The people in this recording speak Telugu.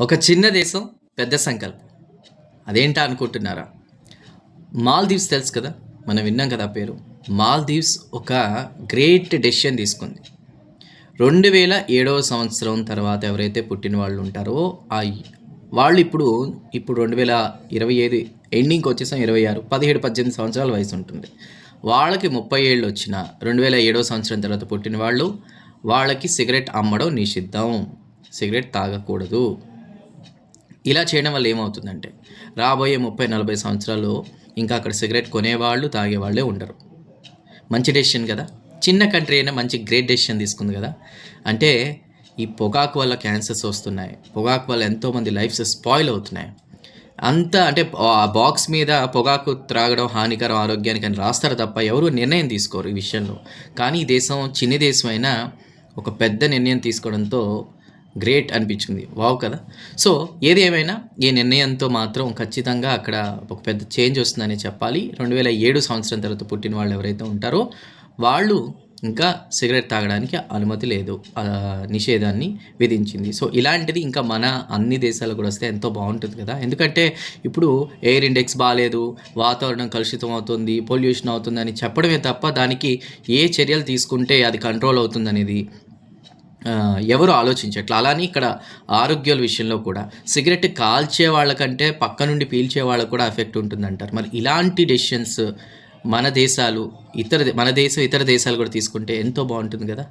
ఒక చిన్న దేశం పెద్ద సంకల్పం. అదేంటా అనుకుంటున్నారా? మాల్దీవ్స్ తెలుసు కదా? మనం విన్నాం కదా పేరు. మాల్దీవ్స్ ఒక గ్రేట్ డెసిషన్ తీసుకుంది. రెండు వేల ఏడవ సంవత్సరం తర్వాత ఎవరైతే పుట్టిన వాళ్ళు ఉంటారో ఆ వాళ్ళు ఇప్పుడు ఇప్పుడు రెండు వేల ఇరవై ఐదు ఎండింగ్కి వచ్చేసాం ఇరవై ఆరు పదిహేడు పద్దెనిమిది సంవత్సరాల వయసు ఉంటుంది. వాళ్ళకి ముప్పై ఏళ్ళు వచ్చిన రెండు వేల ఏడవ సంవత్సరం తర్వాత పుట్టిన వాళ్ళు వాళ్ళకి సిగరెట్ అమ్మడం నిషిద్ధం. సిగరెట్ తాగకూడదు. ఇలా చేయడం వల్ల ఏమవుతుందంటే రాబోయే ముప్పై నలభై సంవత్సరాలు ఇంకా అక్కడ సిగరెట్ కొనేవాళ్ళు తాగేవాళ్ళే ఉండరు. మంచి డెసిషన్ కదా? చిన్న కంట్రీ అయినా మంచి గ్రేట్ డెసిషన్ తీసుకుంది కదా? అంటే ఈ పొగాకు వల్ల క్యాన్సర్స్ వస్తున్నాయి పొగాకు వల్ల ఎంతోమంది లైఫ్స్ స్పాయిల్ అవుతున్నాయి. అంత అంటే ఆ బాక్స్ మీద పొగాకు త్రాగడం హానికరం ఆరోగ్యానికి అని రాస్తారు తప్ప ఎవరు నిర్ణయం తీసుకోరు ఈ విషయంలో. కానీ ఈ దేశం చిన్న దేశం అయినా ఒక పెద్ద నిర్ణయం తీసుకోవడంతో గ్రేట్ అనిపించింది. వావ్ కదా. సో ఏది ఏమైనా ఈ నిర్ణయంతో మాత్రం ఖచ్చితంగా అక్కడ ఒక పెద్ద చేంజ్ వస్తుందని చెప్పాలి. రెండు వేల ఏడు సంవత్సరం తర్వాత పుట్టిన వాళ్ళు ఎవరైతే ఉంటారో వాళ్ళు ఇంకా సిగరెట్ తాగడానికి అనుమతి లేదు. నిషేధాన్ని విధించింది. సో ఇలాంటిది ఇంకా మన అన్ని దేశాలు కూడా వస్తే ఎంతో బాగుంటుంది కదా. ఎందుకంటే ఇప్పుడు ఎయిర్ ఇండెక్స్ బాగాలేదు వాతావరణం కలుషితం అవుతుంది పొల్యూషన్ అవుతుంది అని చెప్పడమే తప్ప దానికి ఏ చర్యలు తీసుకుంటే అది కంట్రోల్ అవుతుంది అనేది ఎవరు ఆలోచించట్ల. అలానే ఇక్కడ ఆరోగ్యాల విషయంలో కూడా సిగరెట్ కాల్చే వాళ్ళకంటే పక్క నుండి పీల్చే వాళ్ళకు కూడా ఎఫెక్ట్ ఉంటుందంటారు. మరి ఇలాంటి డెసిషన్స్ మన దేశాలు ఇతర మన దేశం ఇతర దేశాలు కూడా తీసుకుంటే ఎంతో బాగుంటుంది కదా?